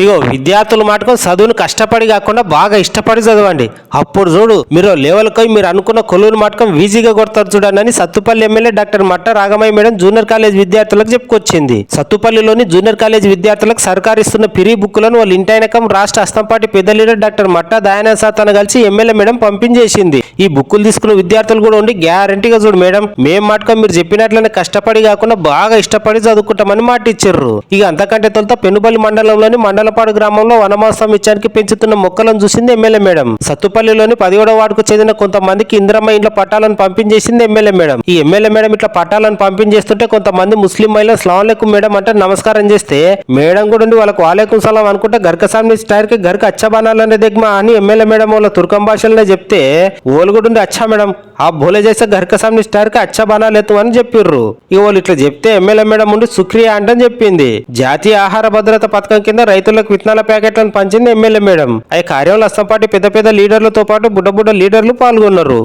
ఇగో విద్యార్థులు మాటకు చదువును కష్టపడి కాకుండా బాగా ఇష్టపడి చదవండి. అప్పుడు చూడు మీరు లెవెల్కి మీరు అనుకున్న కొలువులు మాటకం ఈజీగా కొడతారు చూడనని సత్తుపల్లి ఎమ్మెల్యే డాక్టర్ మట్ట రాగమయ్య మేడం జూనియర్ కాలేజ్ విద్యార్థులకు చెప్పుకొచ్చింది. సత్తుపల్లిలోని జూనియర్ కాలేజ్ విద్యార్థులకు సర్కారు ఇస్తున్న పిరి బుక్కులను వాళ్ళ ఇంటైనకం రాష్ట్ర అస్తంపాటి పెద్ద లీడర్ డాక్టర్ మట్ట దయానంద సాతన కలిసి ఎమ్మెల్యే మేడం పంపించేసింది. ఈ బుక్కులు తీసుకున్న విద్యార్థులు కూడా ఉండి గ్యారంటీగా చూడు మేడం మేం మాటకం మీరు చెప్పినట్లనే కష్టపడి కాకుండా బాగా ఇష్టపడి చదువుకుంటామని మాట ఇచ్చారు ఇక అంతకంటే తొలుత పెనుబల్లి మండలంలోని మండలం మండలపాడు గ్రామంలో వనమాసం ఇచ్చానికి పెంచుతున్న మొక్కలను చూసింది ఎమ్మెల్యే మేడం. సత్తుపల్లిలోని పదిహేడవ వార్డుకు చెందిన కొంతమందికి ఇందిరమ్మ ఇంట్లో పట్టాలను పంపించేసింది ఎమ్మెల్యే మేడం. ఈ ఎమ్మెల్యే మేడం ఇట్లా పట్టాలను పంపించేస్తుంటే కొంతమంది ముస్లిం మహిళ స్లాం లెక్కు మేడం అంటే నమస్కారం చేస్తే మేడం కూడా ఉండి వాళ్ళకు వాలేకుం సలాం అనుకుంటే గర్కసామి స్టైర్కి గర్క అచ్చబానాలనే దిగ్మా అని ఎమ్మెల్యే మేడం వాళ్ళ తుర్కం భాషలోనే చెప్తే ఓళ్ళు ఉండి అచ్చా మేడం. ఆ భోలే చేస్తే గర్కసామి స్టైర్కి అచ్చా బానాలేతు అని చెప్పిర్రు. ఇక వాళ్ళు ఇట్లా చెప్తే ఎమ్మెల్యే మేడం ఉండి సుక్రియా అంటని చెప్పింది. జాతీయ ఆహార భద్రత పథకం కింద రైతుల రైతులకు విత్తనాల ప్యాకెట్లను పంచింది ఎమ్మెల్యే మేడం. ఆ కార్యంలో అస్తంపాటి పెద్ద పెద్ద లీడర్లతో పాటు బుడ్డ బుడ్డ లీడర్లు పాల్గొన్నారు.